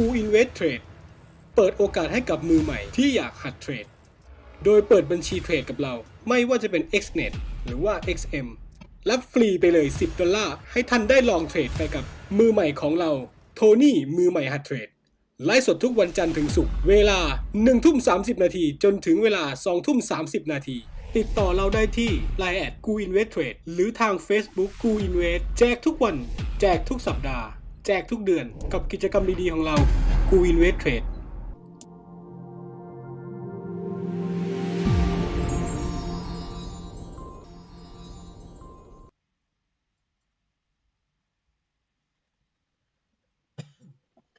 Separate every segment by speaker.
Speaker 1: Go Invest Trade เปิดโอกาสให้กับมือใหม่ที่อยากหัดเทรด โดยเปิดบัญชีเทรดกับเรา ไม่ว่าจะเป็น XNet หรือว่า XM รับฟรีไปเลย 10 ดอลลาร์ ให้ท่านได้ลองเทรดไปกับมือใหม่ของเรา โทนี่มือใหม่หัดเทรด ไลฟ์สดทุกวันจันทร์ถึงศุกร์ เวลา 1 ทุ่ม 30 นาที จนถึงเวลา 2 ทุ่ม 30 นาทีติดต่อเราได้ที่ Line แอดกูอินเวสเทรดหรือทาง Facebook กูอินเวสแจกทุกวัน แจกทุกสัปดาห์ แจกทุกเดือนกับกิจกรรมดีๆของเรากูอินเวสเทรด
Speaker 2: ค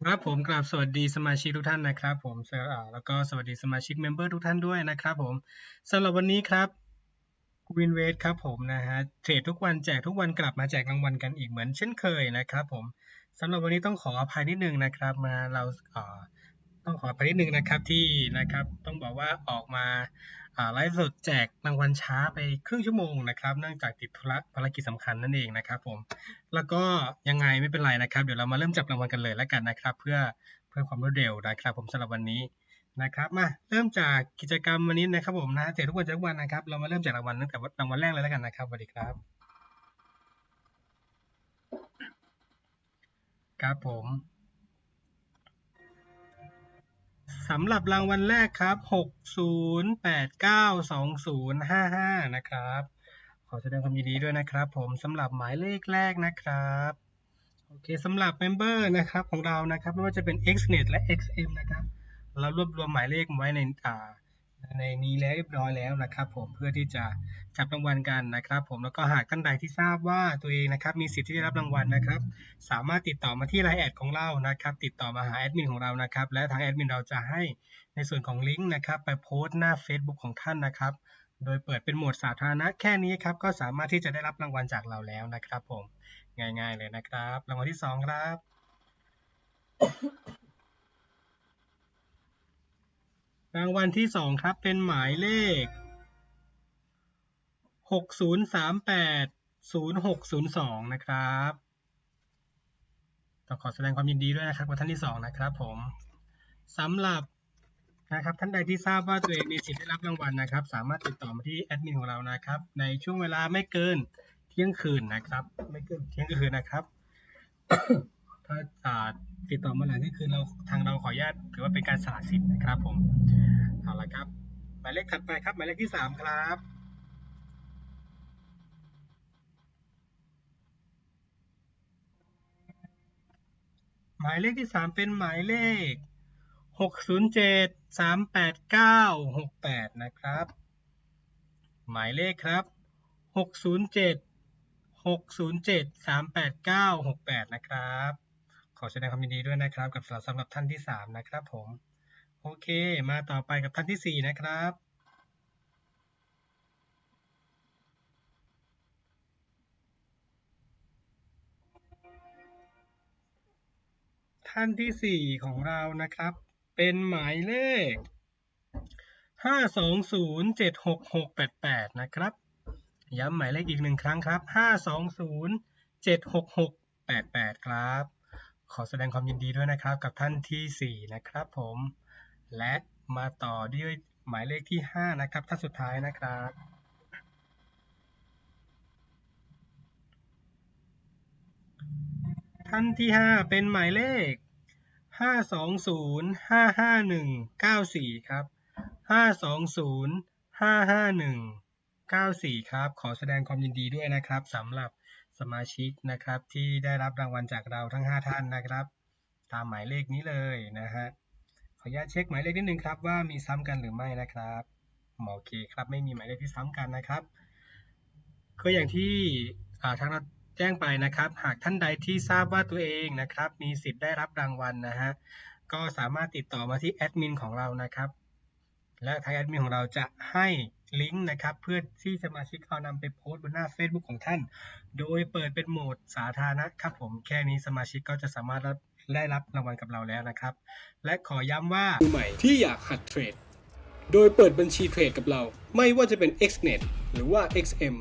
Speaker 2: รับผมกราบสวัสดีสมาชิกทุกท่านนะครับ ผมแล้วก็สวัสดีสมาชิกเมมเบอร์ทุกท่านด้วยนะครับ ผมสำหรับวันนี้ครับกวินเวทครับผมนะฮะเทรดทุกวันแจกทุกวันกลับมาแจกรางวัลกันอีกเหมือนเช่นเคยนะครับ ผม สำหรับวันนี้ต้องขออภัยนิดนึงนะครับ มาเราเต้องขออภัยนิดนึงนะครับที่นะครับต้องบอกว่าออกมาอ่าไลฟ์สดแจกรางวัลช้าไปครึ่งชั่วโมงนะครับ เนื่องจากติดธุระภารกิจสำคัญนั่นเองนะครับผมแล้วก็ยังไงไม่เป็นไรนะครับ เดี๋ยวเรามาเริ่มจับรางวัลกันเลยแล้วกันนะครับ เพื่อเพื่อความรวดเร็วนะครับ ผมสำหรับวันนี้นะครับมาเริ่มจากกิจกรรมวันนี้นะครับผมนะแจกทุกวันจกทุกวันนะครับ เรามาเริ่มจากรางวัลตั้งแต่รางวัลแรกเลยแล้วกันนะครับสวัสดีครับ ครับผมสำหรับรางวัลแรกครับหกศูนย์แปดเก้าสองศูนย์ห้าห้านะครับ ขอแสดงความยินดีด้วยนะครับผมสำหรับหมายเลขแรกนะครับโอเคสำหรับเมมเบอร์นะครับของเรานะครับไม่ว่าจะเป็น XNet และ XM นะครับ เรารวบรวมหมายเลขไว้ในอ่า ในนี้แล้วเรียบร้อยแล้วนะครับผมเพื่อที่จะจับรางวัลกันนะครับ ผมแล้วก็หากท่านใดที่ทราบว่าตัวเองนะครับมีสิทธิ์ที่ได้รับรางวัลนะครับ สามารถติดต่อมาที่ไลน์แอดของเรานะครับ ติดต่อมาหาแอดมินของเรานะครับ และทางแอดมินเราจะให้ในส่วนของลิงก์นะครับ ไปโพสต์หน้า Facebook ของท่านนะครับ โดยเปิดเป็นโหมดสาธารณะแค่นี้ครับก็สามารถที่จะได้รับรางวัลจากเราแล้วนะครับ ผมง่าย ๆเลยนะครับ รางวัลที่สองครับ รางวัลที่สองครับเป็นหมายเลขหกศูนย์สามแปดศูนย์หกศูนย์สองนะครับต้องขอแสดงความยินดีด้วยนะครับกับท่านที่สองนะครับผมสำหรับนะครับท่านใดที่ทราบว่าตัวเองมีสิทธิ์ได้รับรางวัลนะครับ สามารถติดต่อมาที่แอดมินของเรานะครับ ในช่วงเวลาไม่เกินเที่ยงคืนนะครับ ไม่เกินเที่ยงคืนนะครับ ถ้าอ่าติดต่อมาหลังเที่คืนเราทางเราขออนุญาตถือว่าเป็นการสละสิทธิ์นะครับผมเอาละครับหมายเลขถัดไปครับหมายเลขที่สามครับหมายเลขที่สามเป็นหมายเลขหกศูนย์เจ็ดสามแปดเก้าหกแปดนะครับ หมายเลขครับหกศูนย์เจ็ดหกศูนย์เจ็ดสามแปดเก้าหกแปดนะครับ ขอแสดงความยินดีด้วยนะครับกับสำหรับท่านที่สามนะครับผม โอเค มาต่อไปกับท่านที่สี่นะครับ ท่านที่สี่ของเรานะครับ เป็นหมายเลขห้าสองศูนย์เจ็ดหกหกแปดแปดนะครับ ย้ำหมายเลขอีกหนึ่งครั้งครับห้าสองศูนย์เจ็ดหกหกแปดแปดครับ ขอแสดงความยินดีด้วยนะครับกับท่านที่สี่นะครับผม และมาต่อด้วยหมายเลขที่ห้านะครับท่านสุดท้ายนะครับ ท่านที่ห้าเป็นหมายเลขห้าสองศูนย์ห้าห้าหนึ่งเก้าสี่ครับห้าสองศูนย์ห้าห้าหนึ่งเก้าสี่ครับ ขอแสดงความยินดีด้วยนะครับสำหรับสมาชิกนะครับที่ได้รับรางวัลจากเราทั้งห้าท่านนะครับ ตามหมายเลขนี้เลยนะฮะขออนุญาตเช็คหมายเลขนิดนึงครับว่ามีซ้ำกันหรือไม่นะครับโอเคครับไม่มีหมายเลขที่ซ้ำกันนะครับก็อย่างที่ทางเราแจ้งไปนะครับ หากท่านใดที่ทราบว่าตัวเองนะครับ มีสิทธิ์ได้รับรางวัลนะฮะก็สามารถติดต่อมาที่แอดมินของเรานะครับ และทางแอดมินของเราจะให้ ลิงก์นะครับ เพื่อที่สมาชิกเอานำไปโพสต์บนหน้า Facebook ของท่าน โดยเปิดเป็นโหมดสาธารณะครับผมแค่นี้สมาชิกก็จะสามารถได้รับรางวัลกับเราแล้วนะครับ และขอย้ำว่า
Speaker 1: มือใหม่ที่อยากหัดเทรด โดยเปิดบัญชีเทรดกับเรา ไม่ว่าจะเป็น XNet หรือว่า XM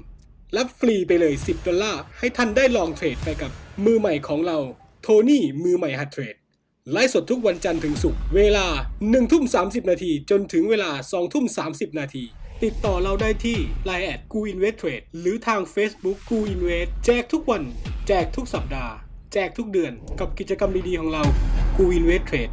Speaker 1: รับฟรีไปเลย 10 ดอลลาร์ ให้ท่านได้ลองเทรดไปกับมือใหม่ของเรา โทนี่มือใหม่หัดเทรด ไลฟ์สดทุกวันจันทร์ถึงศุกร์ เวลา 1 ทุ่ม 30 นาที จนถึงเวลา 2 ทุ่ม 30 นาที ติดต่อเราได้ที่ Line แอดกูอินเวสเทรดหรือทาง Facebook กูอินเวสแจกทุกวัน แจกทุกสัปดาห์ แจกทุกเดือนกับกิจกรรมดีๆของเรากูอินเวสเทรด